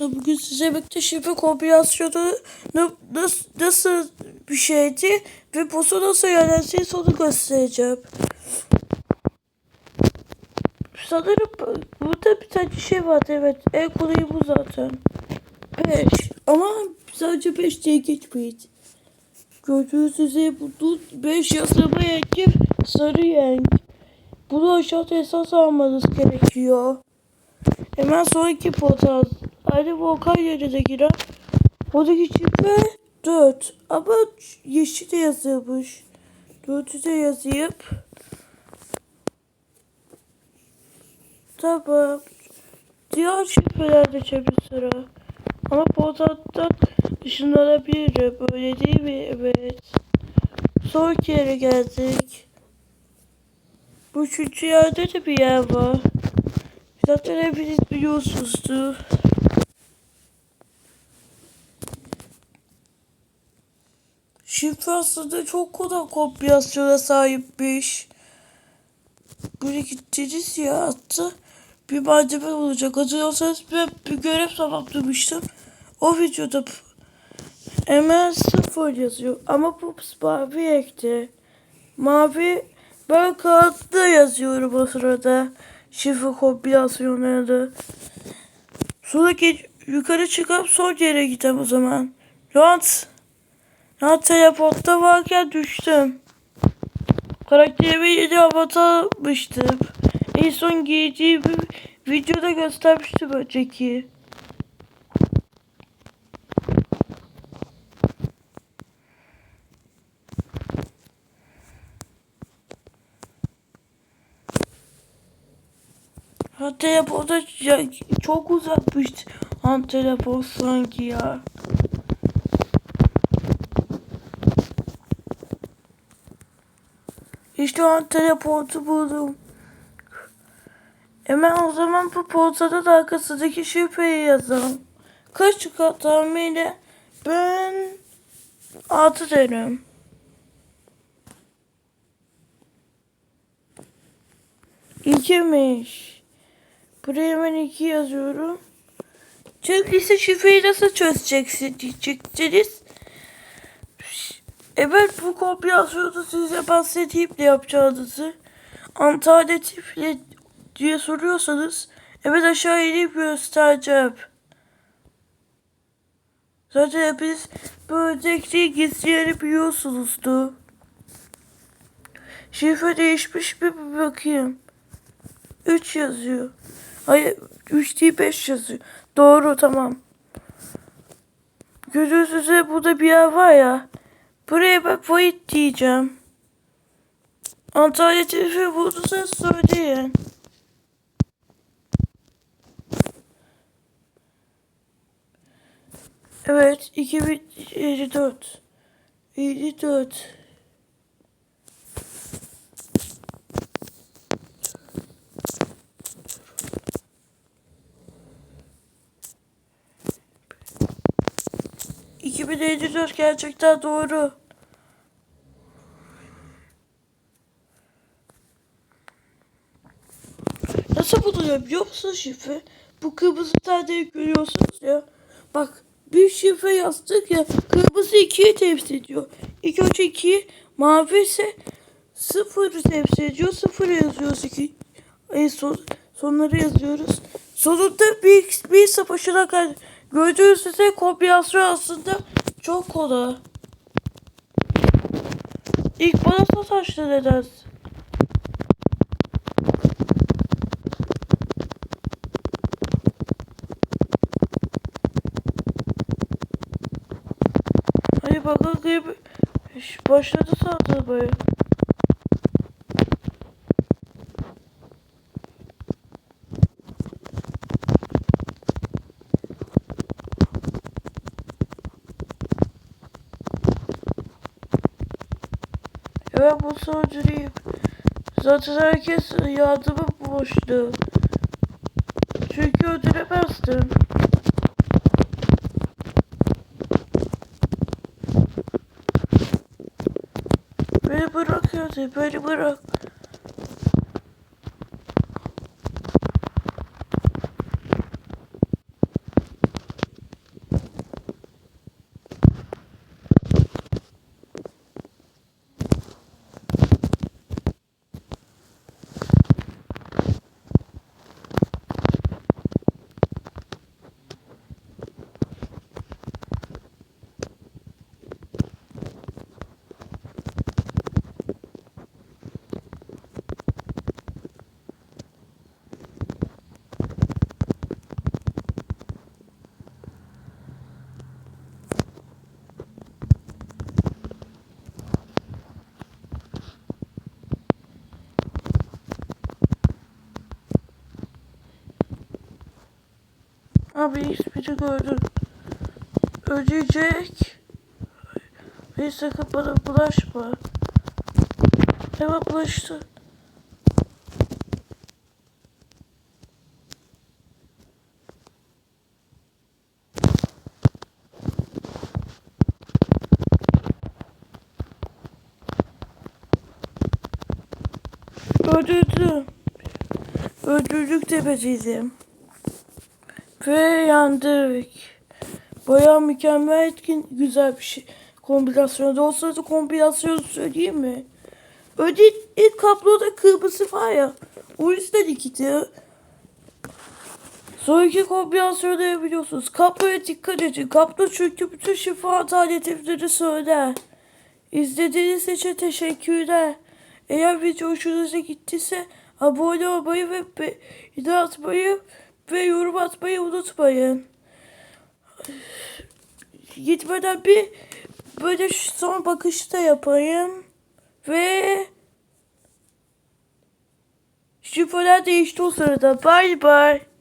Bugün size birlikte şifre kombinasyonu nasıl, nasıl bir şeydi ve boss'u nasıl yönettiği onu göstereceğim. Sanırım burada bir tane şey vardı evet. En kolayı bu zaten. 5. Ama sadece 5 diye geçmeyin. Gördüğünüz üzere bu 5 yazılma rengi sarı renk. Bunu aşağıda esas almanız gerekiyor. Hemen sonraki portal. Aynı volkan yerine giren. Oradaki şifre 4. Ama yeşil de yazılmış. 4'ü de yazayıp. Tamam. Diğer şifreler de çabuk sıra. Ama portaldan ışınlanabilirim. Öyle değil mi? Evet. Sonraki yere geldik. Bu üçüncü yerde de bir yer var. Zaten hepiniz biliyorsunuzdur. Şifre aslında çok kolay kombinasyona sahipmiş. Böyle gittiniz ya hatta bir malzeme olacak. Hatırlıyorsanız ben bir görev tamamlamıştım. O videoda hemen sıfır yazıyor. Ama bu mavi ekti. Mavi ben kağıtta yazıyorum o sırada. Şifre kombinasyonları. Sonra geç, yukarı çıkıp son yere gideceğim o zaman. Rant. Rant teleportta varken düştüm. Karakterime yeni avatar almıştım. En son giydiğim videoda göstermiştim önceki. Ha telefonda ya, çok uzakmış. Han telefon sanki ya. İşte han teleportu buldum. Hemen o zaman bu portada da arkasındaki şifreyi yazalım. Kaç çıkar tahmini? Ben altı derim. İkiymiş. Buraya hemen iki yazıyorum. Çünkü ise şifreyi nasıl çözeceksin diyeceksiniz. Evet bu kombinasyonu size bahsedeyim ne yapacağınızı. Alternatif ne diye soruyorsanız evet aşağı inip göstereceğim. Zaten hepiniz bu özelliği gizleyeni biliyorsunuzdu. Şifre değişmiş mi bir bakayım. 3 yazıyor. Hayır 3 değil 5 yazıyor. Doğru tamam. Üzere burada bir yer var ya. Buraya ben void diyeceğim. Alternatifi bulursanız söyleyin. Evet 2054 54 2054 gerçekten doğru. Nasıl buluyor biliyor musun şifre? Bu kırmızı tane görüyorsunuz ya. Bak bir şifre yazdık ya. Kırmızı ikiyi temsil ediyor. İlk önce iki, mavi ise sıfır temsil ediyor. Sıfır yazıyoruz iki. En son, sonları yazıyoruz. Sonunda bir, bir savaşına kadar gördüğünüz üzere kombinasyon aslında çok kolay. İlk bana sataştı nedense. Hadi bakalım gibi başladı Evet bu saldırıyı zaten herkes yardımı boştu. Çünkü öldüremezdim. Beni bırak hadi beni bırak. Abi ismini gördüm. Ölecek. Ve sakın bana bulaşma. Hemen bulaştı. Öldürdüm. Öldürdük tepeciydim. Ve yandık. Bayağı mükemmel etkin güzel bir şey. Kombinasyonu da olsa da kombinasyonu söyleyeyim mi? Öde ilk kabloda kırmızı var ya. O yüzden ikiydi. Sonraki kombinasyonu da biliyorsunuz. Kabloya dikkat edin. Kablo çünkü bütün şifa alternatifleri söyler. İzlediğiniz için teşekkürler. Eğer video hoşunuza gittiyse abone olmayı ve beğeni atmayı ve yorum atmayı unutmayın. Gitmeden bir böyle son bakışta yapayım. Ve şifreler değişti o sırada. Bye bye.